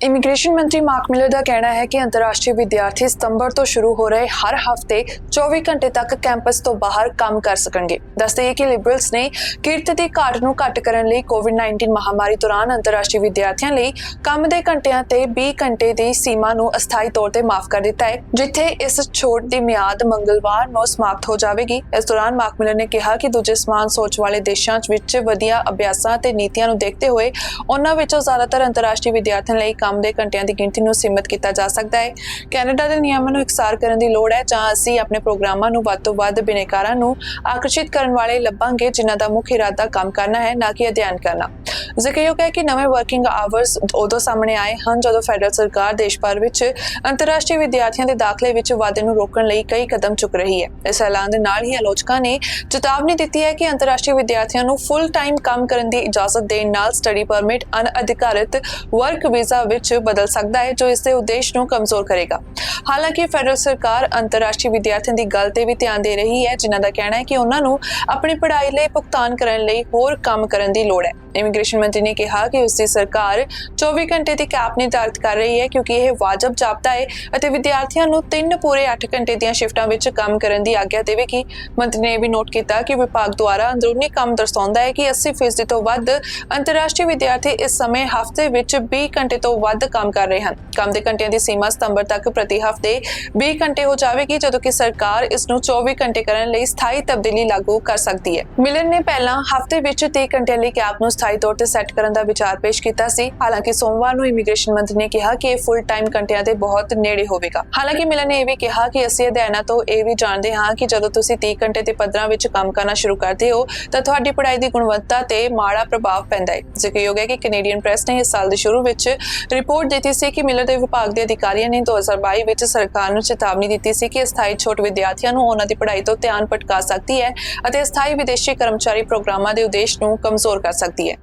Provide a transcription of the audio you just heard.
Immigration ਮੰਤਰੀ mark miller ਦਾ ਕਹਿਣਾ ਹੈ ਕਿ ਅੰਤਰਰਾਸ਼ਟਰੀ ਵਿਦਿਆਰਥੀ ਸਤੰਬਰ ਤੋਂ ਸ਼ੁਰੂ ਹੋ ਰਹੇ ਹਰ ਹਫ਼ਤੇ 24 ਘੰਟੇ ਤੱਕ ਕੈਂਪਸ ਤੋਂ ਬਾਹਰ ਕੰਮ ਕਰ ਸਕਣਗੇ। ਦੱਸਦੇ ਹੈ ਕਿ ਲਿਬਰਲਸ ਨੇ ਕਿਰਤ ਦੀ ਘਾਟ ਨੂੰ ਘੱਟ ਕਰਨ ਲਈ ਕੋਵਿਡ-19 ਮਹਾਮਾਰੀ ਦੌਰਾਨ ਅੰਤਰਰਾਸ਼ਟਰੀ ਵਿਦਿਆਰਥੀਆਂ ਲਈ ਕੰਮ ਦੇ ਘੰਟਿਆਂ ਤੇ 20 ਘੰਟੇ ਦੀ ਸੀਮਾ ਨੂੰ ਅਸਥਾਈ ਤੌਰ ਤੇ ਮਾਫ ਕਰ ਦਿੱਤਾ ਹੈ, ਜਿੱਥੇ ਇਸ ਛੋਟ ਦੀ ਮਿਆਦ ਮੰਗਲਵਾਰ ਨੂੰ ਸਮਾਪਤ ਹੋ ਜਾਵੇਗੀ। ਇਸ ਦੌਰਾਨ ਮਾਰਕ ਮਿਲਰ ਨੇ ਕਿਹਾ ਕਿ ਦੂਜੇ ਸਮਾਨ ਸੋਚ ਵਾਲੇ ਦੇਸ਼ਾਂ ਵਿੱਚ ਵਧੀਆ ਅਭਿਆਸਾਂ ਤੇ ਨੀਤੀਆਂ ਨੂੰ ਦੇਖਦੇ ਹੋਏ ਉਹਨਾਂ ਵਿੱਚੋਂ ਜ਼ਿਆਦਾਤਰ ਅੰਤਰਰਾਸ਼ਟਰੀ ਵਿਦਿਆਰਥੀਆਂ ਲਈ ਕੰਮ ਦੇ ਘੰਟਿਆਂ ਦੀ ਗਿਣਤੀ ਨੂੰ ਸੀਮਿਤ ਕੀਤਾ ਜਾ ਸਕਦਾ ਹੈ। ਕੈਨੇਡਾ ਦੇ ਨਿਯਮਾਂ ਨੂੰ ਇਕਸਾਰ ਕਰਨ ਦੀ ਲੋੜ ਹੈ, ਜਾਂ ਅਸੀਂ ਆਪਣੇ ਪ੍ਰੋਗਰਾਮਾਂ ਨੂੰ ਵੱਧ ਤੋਂ ਵੱਧ ਬਿਨੇਕਾਰਾਂ ਨੂੰ ਆਕਰਸ਼ਿਤ ਕਰਨ ਵਾਲੇ ਲੱਭਾਂਗੇ, ਜਿਨ੍ਹਾਂ ਦਾ ਮੁੱਖ ਇਰਾਦਾ ਕੰਮ ਕਰਨਾ ਹੈ, ਨਾ ਕਿ ਅਧਿਐਨ ਕਰਨਾ। ਜ਼ਿਕਰਯੋਗ ਹੈ ਕਿ ਨਵੇਂ ਵਰਕਿੰਗ ਆਵਰਸ ਉਦੋਂ ਸਾਹਮਣੇ ਆਏ ਹਨ ਜਦੋਂ ਫੈਡਰਲ ਸਰਕਾਰ ਦੇਸ਼ ਭਰ ਵਿੱਚ ਅੰਤਰਰਾਸ਼ਟਰੀ ਵਿਦਿਆਰਥੀਆਂ ਦੇ ਦਾਖਲੇ ਵਿੱਚ ਵਾਧੇ ਨੂੰ ਰੋਕਣ ਲਈ ਕਈ ਕਦਮ ਚੁੱਕ ਰਹੀ ਹੈ। ਇਸ ਐਲਾਨ ਦੇ ਨਾਲ ਹੀ ਆਲੋਚਕਾਂ ਨੇ ਚੇਤਾਵਨੀ ਦਿੱਤੀ ਹੈ ਕਿ ਅੰਤਰਰਾਸ਼ਟਰੀ ਵਿਦਿਆਰਥੀਆਂ ਨੂੰ ਫੁੱਲ ਟਾਈਮ ਕੰਮ ਕਰਨ ਦੀ ਇਜਾਜ਼ਤ ਦੇਣ ਨਾਲ ਸਟੱਡੀ ਪਰਮਿਟ ਅਨਅਧਿਕਾਰਿਤ ਵਰਕ ਵੀਜ਼ਾ ਵਿੱਚ ਬਦਲ ਸਕਦਾ ਹੈ, ਜੋ ਇਸ ਦੇ ਉਦੇਸ਼ ਨੂੰ ਕਮਜ਼ੋਰ ਕਰੇਗਾ। ਹਾਲਾਂਕਿ ਫੈਡਰਲ ਸਰਕਾਰ ਅੰਤਰਰਾਸ਼ਟਰੀ ਵਿਦਿਆਰਥੀਆਂ ਦੀ ਗੱਲ ਤੇ ਵੀ ਧਿਆਨ ਦੇ ਰਹੀ ਹੈ, ਜਿਨ੍ਹਾਂ ਦਾ ਕਹਿਣਾ ਹੈ ਕਿ ਉਹਨਾਂ ਨੂੰ ਆਪਣੀ ਪੜ੍ਹਾਈ ਲਈ ਭੁਗਤਾਨ ਕਰਨ ਲਈ ਹੋਰ ਕੰਮ ਕਰਨ ਦੀ ਲੋੜ ਹੈ। ਇਮੀਗ੍ਰੇਸ਼ਨ ਮੰਤਰੀ ਨੇ ਕਿਹਾ ਕਿ ਉਸ ਦੀ ਸਰਕਾਰ 24 ਘੰਟੇ ਦੀ ਕੈਪ ਨਿਰਧਾਰਿਤ ਕਰ ਰਹੀ ਹੈ ਕਿਉਂਕਿ ਇਹ ਵਾਜਬ ਜਾਪਦਾ ਹੈ ਅਤੇ ਵਿਦਿਆਰਥੀਆਂ ਨੂੰ 3 ਪੂਰੇ 8 ਘੰਟੇ ਦੀਆਂ ਸ਼ਿਫਟਾਂ ਵਿੱਚ ਕੰਮ ਕਰਨ ਦੀ ਆਗਿਆ ਦੇਵੇਗੀ। ਮੰਤਰੀ ਨੇ ਵੀ ਨੋਟ ਕੀਤਾ ਕਿ ਵਿਭਾਗ ਦੁਆਰਾ ਅੰਦਰੂਨੀ ਕੰਮ ਦਰਸਾਉਂਦਾ ਹੈ ਕਿ 80% ਤੋਂ ਵੱਧ ਅੰਤਰਰਾਸ਼ਟਰੀ ਵਿਦਿਆਰਥੀ ਇਸ ਸਮੇਂ ਹਫ਼ਤੇ ਵਿੱਚ 20 ਘੰਟੇ ਤੋਂ ਵੱਧ ਕੰਮ ਕਰ ਰਹੇ ਹਨ। ਕੰਮ ਦੇ ਘੰਟਿਆਂ ਦੀ ਸੀਮਾ ਸਤੰਬਰ ਤੱਕ ਪ੍ਰਤੀ ਹਫ਼ਤੇ 20 ਘੰਟੇ ਹੋ ਜਾਵੇਗੀ, ਜਦੋਂ ਕਿ ਸਰਕਾਰ ਇਸ ਨੂੰ 24 ਘੰਟੇ ਕਰਨ ਲਈ ਸਥਾਈ ਤਬਦੀਲੀ ਲਾਗੂ ਕਰ ਸਕਦੀ ਹੈ। ਮਿਲਰ ਨੇ ਪਹਿਲਾਂ ਹਫ਼ਤੇ ਵਿੱਚ 30 ਘੰਟਿਆਂ ਲਈ ਕੈਪ ਨੂੰ ਸਥਾਈ ਤੌਰ ਤੇ ਸੈੱਟ ਕਰਨ ਦਾ ਵਿਚਾਰ ਪੇਸ਼ ਕੀਤਾ ਸੀ। ਹਾਲਾਂਕਿ ਸੋਮਵਾਰ ਨੂੰ ਇਮੀਗ੍ਰੇਸ਼ਨ ਮੰਤਰੀ ਨੇ ਕਿਹਾ ਕਿ ਇਹ ਫੁੱਲ ਟਾਈਮ ਘੰਟਿਆਂ ਦੇ ਬਹੁਤ ਨੇੜੇ ਹੋਵੇਗਾ। ਹਾਲਾਂਕਿ ਮਿਲਰ ਨੇ ਇਹ ਵੀ ਕਿਹਾ ਕਿ ਅਸੀਂ ਅਧਿਐਨਾਂ ਤੋਂ ਇਹ ਵੀ ਜਾਣਦੇ ਹਾਂ ਕਿ ਜਦੋਂ ਤੁਸੀਂ 30 ਘੰਟੇ ਦੇ ਪੱਧਰਾਂ ਵਿੱਚ ਕੰਮ ਕਰਨਾ ਸ਼ੁਰੂ ਕਰਦੇ ਹੋ, ਤਾਂ ਤੁਹਾਡੀ ਪੜ੍ਹਾਈ ਦੀ ਗੁਣਵੱਤਾ ਤੇ ਮਾੜਾ ਪ੍ਰਭਾਵ ਪੈਂਦਾ ਹੈ। ਜ਼ਿਕਰਯੋਗ ਹੈ ਕਿ ਕੈਨੇਡੀਅਨ ਪ੍ਰੈਸ ਨੇ ਇਸ ਸਾਲ ਦੇ ਸ਼ੁਰੂ ਵਿੱਚ ਰਿਪੋਰਟ ਦਿੱਤੀ ਸੀ ਕਿ ਮਿਲਰ ਦੇ ਵਿਭਾਗ ਦੇ ਅਧਿਕਾਰੀਆਂ ਨੇ 2022 ਵਿੱਚ ਸਰਕਾਰ ਨੂੰ ਚੇਤਾਵਨੀ ਦਿੱਤੀ ਸੀ ਕਿ ਅਸਥਾਈ ਛੋਟ ਵਿਦਿਆਰਥੀਆਂ ਨੂੰ ਉਹਨਾਂ ਦੀ ਪੜ੍ਹਾਈ ਤੋਂ ਧਿਆਨ ਭਟਕਾ ਸਕਦੀ ਹੈ ਅਤੇ ਅਸਥਾਈ ਵਿਦੇਸ਼ੀ ਕਰਮਚਾਰੀ ਪ੍ਰੋਗਰਾਮਾਂ ਦੇ ਉਦੇਸ਼ ਨੂੰ ਕਮਜ਼ੋਰ ਕਰ ਸਕਦੀ ਹੈ।